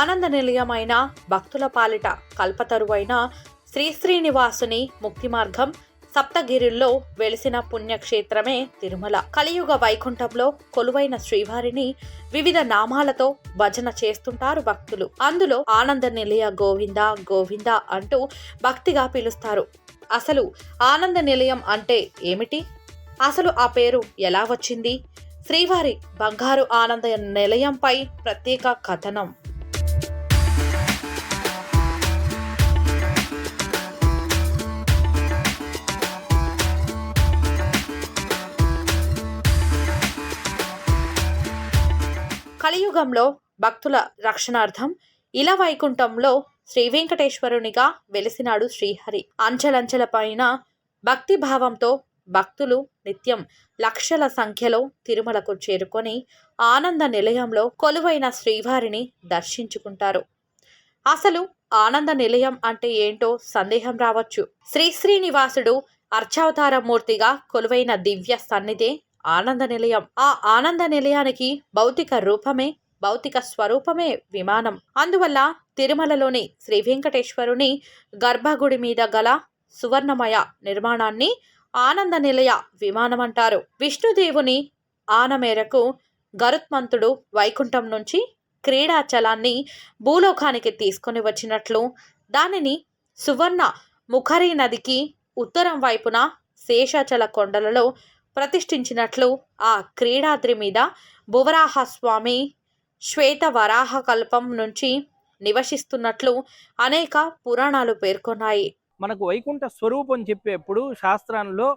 ఆనంద నిలయమైన భక్తుల పాలిట కల్పతరువైన శ్రీ శ్రీనివాసుని ముక్తి మార్గం సప్తగిరిల్లో వెలిసిన పుణ్యక్షేత్రమే తిరుమల. కలియుగ వైకుంఠంలో కొలువైన శ్రీవారిని వివిధ నామాలతో భజన చేస్తుంటారు భక్తులు. అందులో ఆనంద నిలయ గోవింద గోవింద అంటూ భక్తిగా పిలుస్తారు. అసలు ఆనంద నిలయం అంటే ఏమిటి? అసలు ఆ పేరు ఎలా వచ్చింది? శ్రీవారి బంగారు ఆనంద నిలయంపై ప్రత్యేక కథనం. కలియుగంలో భక్తుల రక్షణార్థం ఇల వైకుంఠంలో శ్రీ వెంకటేశ్వరునిగా వెలిసినాడు శ్రీహరి. అంచెలంచెల పైన భక్తి భావంతో భక్తులు నిత్యం లక్షల సంఖ్యలో తిరుమలకు చేరుకొని ఆనంద నిలయంలో కొలువైన శ్రీవారిని దర్శించుకుంటారు. అసలు ఆనంద నిలయం అంటే ఏంటో సందేహం రావచ్చు. శ్రీ శ్రీనివాసుడు అర్చావతార మూర్తిగా కొలువైన దివ్య సన్నిధే ఆనంద నిలయం. ఆ ఆనంద నిలయానికి భౌతిక రూపమే భౌతిక స్వరూపమే విమానం. అందువల్ల తిరుమలలోని శ్రీ వెంకటేశ్వరుని గర్భగుడి మీద గల సువర్ణమయ నిర్మాణాన్ని ఆనంద నిలయ విమానం అంటారు. విష్ణుదేవుని ఆన మేరకు గరుత్మంతుడు వైకుంఠం నుంచి క్రీడాచలాన్ని భూలోకానికి తీసుకొని వచ్చినట్లు దానిని సువర్ణ ముఖరి నదికి ఉత్తరం వైపున శేషాచల కొండలలో ప్రతిష్ఠించినట్లు ఆ క్రీడాద్రి మీద భువరాహ స్వామి శ్వేత వరాహ కల్పం నుంచి నివసిస్తున్నట్లు అనేక పురాణాలు పేర్కొన్నాయి. మనకు వైకుంఠ స్వరూపం చెప్పేప్పుడు శాస్త్రంలో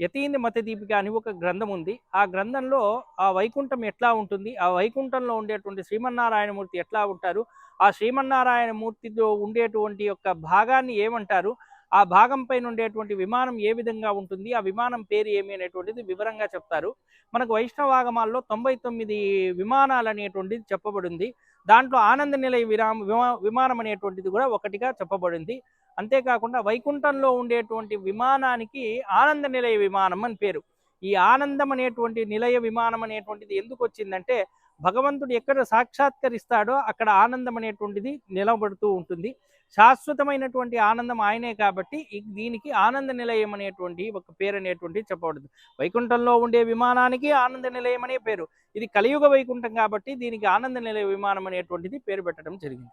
యతీంద్ర మత దీపిక అని ఒక గ్రంథం ఉంది. ఆ గ్రంథంలో ఆ వైకుంఠం ఎట్లా ఉంటుంది ఆ వైకుంఠంలో ఉండేటువంటి శ్రీమన్నారాయణమూర్తి ఎట్లా ఉంటారు ఆ శ్రీమన్నారాయణ మూర్తితో ఉండేటువంటి యొక్క భాగాన్ని ఏమంటారు ఆ భాగం పైన ఉండేటువంటి విమానం ఏ విధంగా ఉంటుంది ఆ విమానం పేరు ఏమి అనేటువంటిది వివరంగా చెప్తారు. మనకు వైష్ణవాగమాల్లో తొంభై తొమ్మిది విమానాలు అనేటువంటిది చెప్పబడింది. దాంట్లో ఆనంద నిలయ విరామ విమా- విమానం అనేటువంటిది కూడా ఒకటిగా చెప్పబడింది. అంతేకాకుండా వైకుంఠంలో ఉండేటువంటి విమానానికి ఆనంద నిలయ విమానం అని పేరు. ఈ ఆనందం అనేటువంటి నిలయ విమానం అనేటువంటిది ఎందుకు వచ్చిందంటే భగవంతుడు ఎక్కడ సాక్షాత్కరిస్తాడో అక్కడ ఆనందం అనేటువంటిది నిలబడుతూ ఉంటుంది. శాశ్వతమైనటువంటి ఆనందం ఆయనే కాబట్టి దీనికి ఆనంద నిలయం అనేటువంటి ఒక పేరు అనేటువంటి చెప్పబడదు వైకుంఠంలో ఉండే విమానానికి ఆనంద నిలయం అనే పేరు. ఇది కలియుగ వైకుంఠం కాబట్టి దీనికి ఆనంద నిలయ విమానం అనేటువంటిది పేరు పెట్టడం జరిగింది.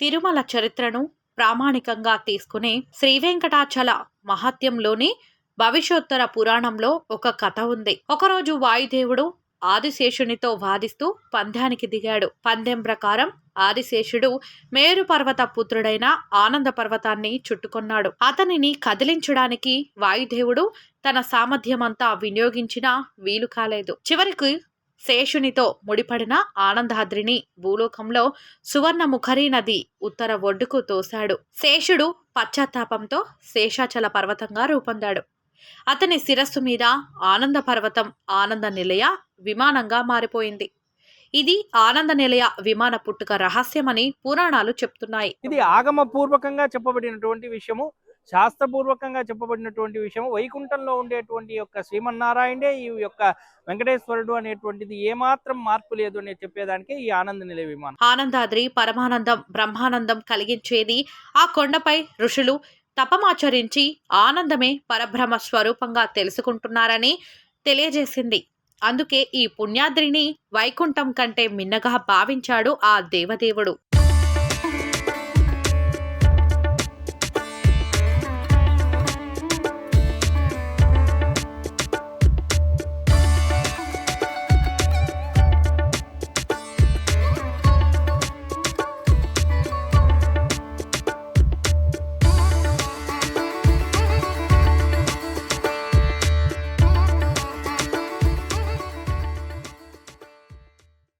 తిరుమల చరిత్రను ప్రామాణికంగా తీసుకునే శ్రీ వెంకటాచల మహత్యంలోని భవిష్యోత్తర పురాణంలో ఒక కథ ఉంది. ఒకరోజు వాయుదేవుడు ఆదిశేషునితో వాదిస్తూ పందానికి దిగాడు. పందెం ప్రకారం ఆదిశేషుడు మేరు పర్వత పుత్రుడైన ఆనంద పర్వతాన్ని చుట్టుకొన్నాడు. అతనిని కదిలించడానికి వాయుదేవుడు తన సామర్థ్యమంతా వినియోగించినా వీలు కాలేదు. చివరికి శేషునితో ముడిపడిన ఆనందాద్రిని భూలోకంలో సువర్ణముఖరి నది ఉత్తర ఒడ్డుకు తోశాడు. శేషుడు పశ్చాత్తాపంతో శేషాచల పర్వతంగా రూపొందాడు. అతని శిరస్సు మీద ఆనంద పర్వతం ఆనంద నిలయ విమానంగా మారిపోయింది. ఇది ఆనంద నిలయ విమాన పుట్టుక రహస్యమని పురాణాలు చెప్తున్నాయి. ఇది ఆగమ పూర్వకంగా చెప్పబడినటువంటి విషయము శాస్త్రపూర్వకంగా చెప్పబడినటువంటి విషయము వైకుంఠంలో ఉండేటువంటి యొక్క శ్రీమన్నారాయణే ఈ యొక్క వెంకటేశ్వరుడు అనేటువంటిది ఏమాత్రం మార్పు లేదు అని చెప్పేదానికి ఈ ఆనంద నిలయ విమానం. ఆనందాద్రి పరమానందం బ్రహ్మానందం కలిగించేది ఆ కొండపై ఋషులు తపమాచరించి ఆనందమే పరబ్రహ్మ స్వరూపంగా తెలుసుకుంటున్నారని తెలియజేసింది. అందుకే ఈ పుణ్యాద్రిని వైకుంఠం కంటే మిన్నగా భావించాడు ఆ దేవదేవుడు.